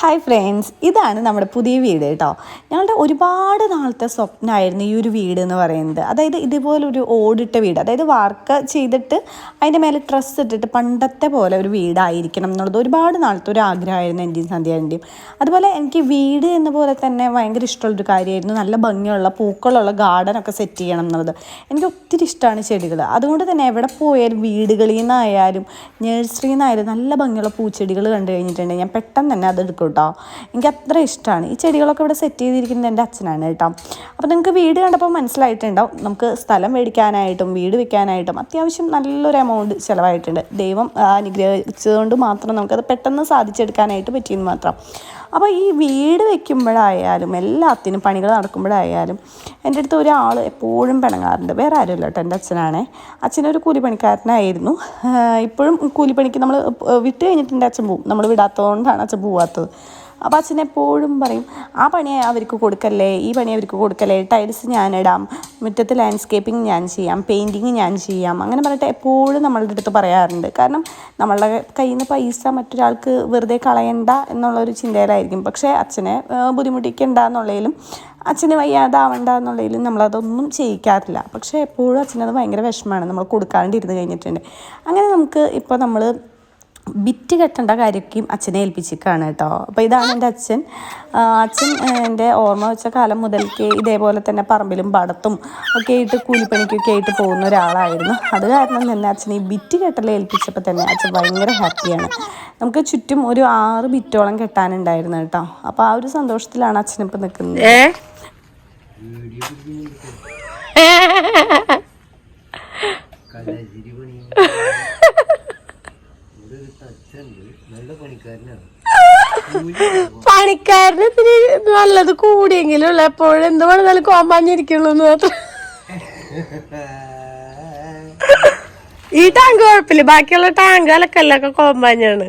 Hi friends ഇതാണ് നമ്മുടെ പുതിയ വീട് കേട്ടോ. ഞങ്ങളുടെ ഒരുപാട് നാളത്തെ സ്വപ്നമായിരുന്നു ഈ ഒരു വീട് എന്ന് പറയുന്നത്. അതായത് ഇതുപോലൊരു ഓടിട്ട വീട്. അതായത് വാർക്ക ചെയ്തിട്ട് അതിന്റെ മേലെ ഡ്രസ്സ് ഇട്ടിട്ട് പണ്ടത്തെ പോലെ ഒരു വീടായിരിക്കണം എന്നുള്ളത് ഒരുപാട് നാളത്തെ ഒരു ആഗ്രഹമായിരുന്നു എന്റെയും സന്ധ്യാന്റെയും അതുപോലെ എനിക്ക് വീട് എന്ന പോലെ തന്നെ ഭയങ്കര ഇഷ്ടമുള്ളൊരു കാര്യമായിരുന്നു. നല്ല ഭംഗിയുള്ള പൂക്കളുള്ള ഗാർഡനൊക്കെ സെറ്റ് ചെയ്യണം എന്നുള്ളത്. എനിക്ക് ഒത്തിരി ഇഷ്ടമാണ് ചെടികൾ അതുകൊണ്ട് തന്നെ എവിടെ പോയാലും വീടുകളിൽ നിന്നായാലും നഴ്സറിയിൽ നിന്നായാലും നല്ല ഭംഗിയുള്ള പൂച്ചെടികൾ കണ്ടു കഴിഞ്ഞിട്ടുണ്ടെങ്കിൽ ഞാൻ പെട്ടെന്ന് തന്നെ അത് കേട്ടോ. എനിക്ക് അത്ര ഇഷ്ടമാണ് ഈ ചെടികളൊക്കെ ഇവിടെ സെറ്റ് ചെയ്തിരിക്കുന്നത് എന്റെ അച്ഛനാണ് കേട്ടോ. അപ്പോൾ നിങ്ങൾക്ക് വീട് കണ്ടപ്പോൾ മനസ്സിലായിട്ടുണ്ടാവും. നമുക്ക് സ്ഥലം മേടിക്കാനായിട്ടും വീട് വെക്കാനായിട്ടും അത്യാവശ്യം നല്ലൊരു എമൗണ്ട് ചിലവായിട്ടുണ്ട്. ദൈവം അനുഗ്രഹിച്ചതുകൊണ്ട് മാത്രം നമുക്കത് പെട്ടെന്ന് സാധിച്ചെടുക്കാനായിട്ട് പറ്റിയെന്ന് മാത്രം. അപ്പോൾ ഈ വീട് വെക്കുമ്പോഴായാലും എല്ലാത്തിനും പണികൾ നടക്കുമ്പോഴായാലും എന്റെ അടുത്ത് ഒരാൾ എപ്പോഴും പിണങ്ങാറുണ്ട്. വേറെ ആരുമില്ല കേട്ടോ എന്റെ അച്ഛനാണേ. അച്ഛനൊരു കൂലിപ്പണിക്കാരനായിരുന്നു. ഇപ്പോഴും കൂലിപ്പണിക്ക് നമ്മൾ വിട്ട് കഴിഞ്ഞിട്ടുണ്ട് അച്ഛൻ പോവും. നമ്മൾ വിടാത്തതുകൊണ്ടാണ് അച്ഛൻ പോവാത്തത്. അപ്പോൾ അച്ഛൻ എപ്പോഴും പറയും ആ പണി അവർക്ക് കൊടുക്കല്ലേ ഈ പണി അവർക്ക് കൊടുക്കല്ലേ ടൈൽസ് ഞാനിടാം മുറ്റത്ത് ലാൻഡ്സ്കേപ്പിംഗ് ഞാൻ ചെയ്യാം പെയിന്റിങ് ഞാൻ ചെയ്യാം അങ്ങനെ പറഞ്ഞിട്ട് എപ്പോഴും നമ്മളുടെ അടുത്ത് പറയാറുണ്ട്. കാരണം നമ്മളുടെ കയ്യിൽ നിന്ന് പൈസ മറ്റൊരാൾക്ക് വെറുതെ കളയണ്ട എന്നുള്ളൊരു ചിന്തയിലായിരിക്കും. പക്ഷേ അച്ഛനെ ബുദ്ധിമുട്ടിക്കണ്ട എന്നുള്ളതിലും അച്ഛന് വയ്യാതാവണ്ട എന്നുള്ളതിലും നമ്മളതൊന്നും ചെയ്യിക്കാറില്ല. പക്ഷേ എപ്പോഴും അച്ഛനത് ഭയങ്കര വിഷമമാണ്. നമ്മൾ കൊടുക്കാണ്ടിരുന്ന് കഴിഞ്ഞിട്ടുണ്ട്. അങ്ങനെ നമുക്ക് ഇപ്പോൾ നമ്മൾ ബിറ്റ് കെട്ടേണ്ട കാര്യക്കും അച്ഛനെ ഏൽപ്പിച്ചിരിക്കുകയാണ് കേട്ടോ. അപ്പോൾ ഇതാണ് എന്റെ അച്ഛൻ. അച്ഛൻ എന്റെ ഓർമ്മ വെച്ച കാലം മുതൽക്ക് ഇതേപോലെ തന്നെ പറമ്പിലും പടത്തും ഒക്കെ ആയിട്ട് കൂലിപ്പണിക്കൊക്കെ ആയിട്ട് പോകുന്ന ഒരാളായിരുന്നു. അത് കാരണം തന്നെ അച്ഛൻ ഈ ബിറ്റ് കെട്ടൽ ഏൽപ്പിച്ചപ്പോൾ തന്നെ അച്ഛൻ ഭയങ്കര ഹാപ്പിയാണ്. നമുക്ക് ചുറ്റും ഒരു ആറ് ബിറ്റോളം കെട്ടാനുണ്ടായിരുന്നു കേട്ടോ. അപ്പോൾ ആ ഒരു സന്തോഷത്തിലാണ് അച്ഛനിപ്പോൾ നിൽക്കുന്നത്. ഏ കലാശിരി പണി ഇവിടെ ഒരു തച്ചുണ്ട് നല്ല പണിക്കാരനാണ് പണിക്കാരന് ഇത്തിരി നല്ലത് കൂടിയെങ്കിലും എപ്പോഴും എന്ത് പണിതാലും കോമ്പാഞ്ഞിരിക്കുള്ളൂ എന്ന് മാത്രം. ഈ ടാങ്ക് കുഴപ്പമില്ല. ബാക്കിയുള്ള ടാങ്ക് അലക്കല്ലൊക്കെ കോമ്പാഞ്ഞാണ്